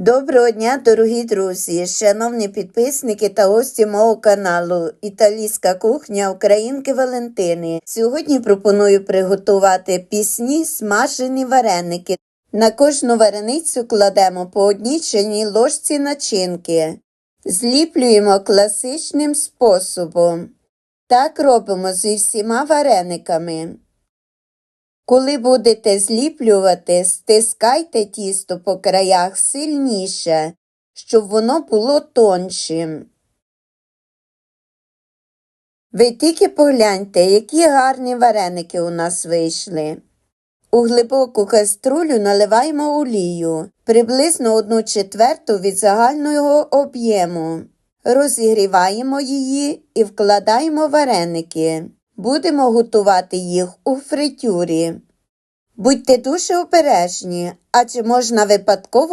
Доброго дня, дорогі друзі, шановні підписники та гості мого каналу Італійська кухня Українки Валентини. Сьогодні пропоную приготувати пісні смажені вареники. На кожну вареницю кладемо по одній чайній ложці начинки. Зліплюємо класичним способом. Так робимо зі всіма варениками. Коли будете зліплювати, стискайте тісто по краях сильніше, щоб воно було тоншим. Ви тільки погляньте, які гарні вареники у нас вийшли. У глибоку каструлю наливаємо олію, приблизно одну четверту від загального об'єму. Розігріваємо її і вкладаємо вареники. Будемо готувати їх у фритюрі. Будьте дуже обережні, адже можна випадково